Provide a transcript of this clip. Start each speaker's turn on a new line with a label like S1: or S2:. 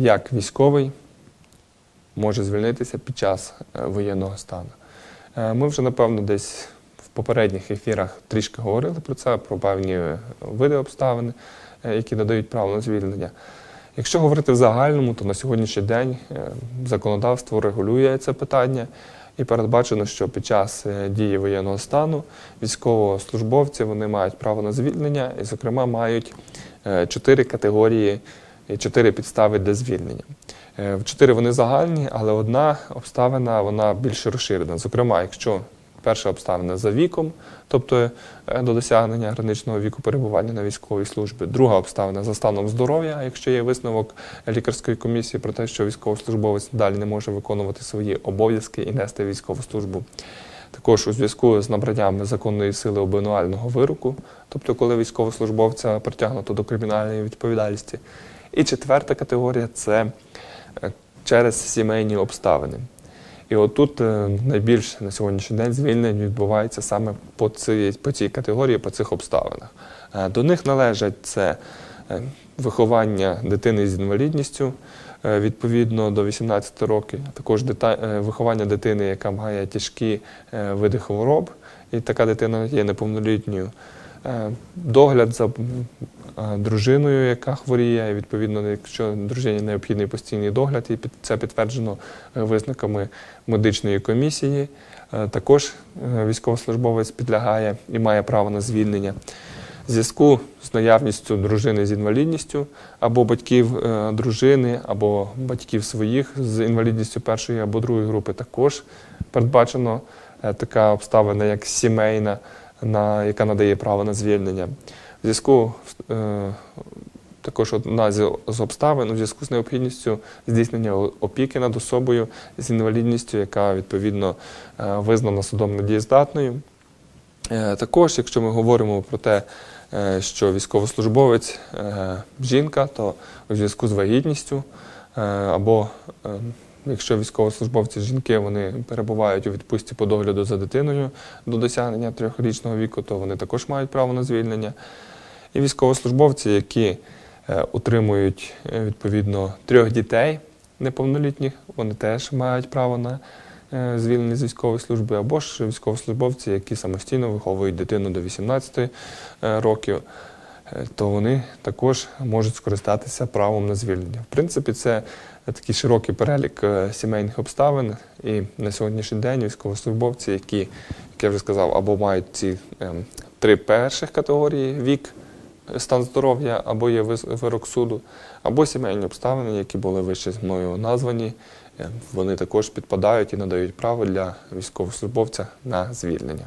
S1: як військовий може звільнитися під час е, воєнного стану. Е, Ми вже, напевно, десь в попередніх ефірах трішки говорили про це, про певні види обставин, е, які надають право на звільнення. Якщо говорити в загальному, то на сьогоднішній день законодавство регулює це питання і передбачено, що під час дії воєнного стану військовослужбовці вони мають право на звільнення і, зокрема, мають чотири категорії чотири підстави для звільнення. Е, чотири вони загальні, але одна обставина вона більш розширена. Зокрема, якщо перша обставина за віком, тобто е, до досягнення граничного віку перебування на військовій службі, друга обставина за станом здоров'я, якщо є висновок лікарської комісії про те, що військовослужбовець далі не може виконувати свої обов'язки і нести військову службу. Також у зв'язку з набранням законної сили обвинувального вироку, тобто коли військовослужбовця притягнуто до кримінальної відповідальності. І четверта категорія це е, через сімейні обставини. І отут е, найбільше на сьогоднішній день звільнень відбувається саме по цій, по цій категорії, по цих обставинах. Е, До них належать це виховання дитини з інвалідністю відповідно до 18 років, а також виховання дитини, яка має тяжкі види хвороб, і така дитина є неповнолітньою. Е, Догляд за е, дружиною, яка хворіє, і відповідно, якщо дружині необхідний постійний догляд, і це підтверджено е, висновками медичної комісії. Також військовослужбовець підлягає і має право на звільнення. В зв'язку з наявністю дружини з інвалідністю або батьків дружини, або батьків своїх з інвалідністю першої або другої групи, також передбачено така обставина, як сімейна, на, яка надає право на звільнення. В зв'язку е, також одна з, обставин у зв'язку з необхідністю здійснення опіки над особою з інвалідністю, яка відповідно е, визнана судом недієздатною. Е, Також, якщо ми говоримо про те, е, що військовослужбовець жінка, то у зв'язку з вагітністю або е, якщо військовослужбовці жінки вони перебувають у відпустці по догляду за дитиною до досягнення трьохрічного віку, то вони також мають право на звільнення. І військовослужбовці, які е, утримують е, відповідно трьох дітей неповнолітніх, вони теж мають право на е, звільнення з військової служби, або ж військовослужбовці, які самостійно виховують дитину до 18 е, років, то вони також можуть скористатися правом на звільнення. В принципі, це такий широкий перелік е, сімейних обставин, і на сьогоднішній день військовослужбовці, які, як я вже сказав, або мають ці ем, три перших категорії вік, стан здоров'я, або є вирок суду, або сімейні обставини, які були вище з мною названі, е, вони також підпадають і надають право для військовослужбовця на звільнення.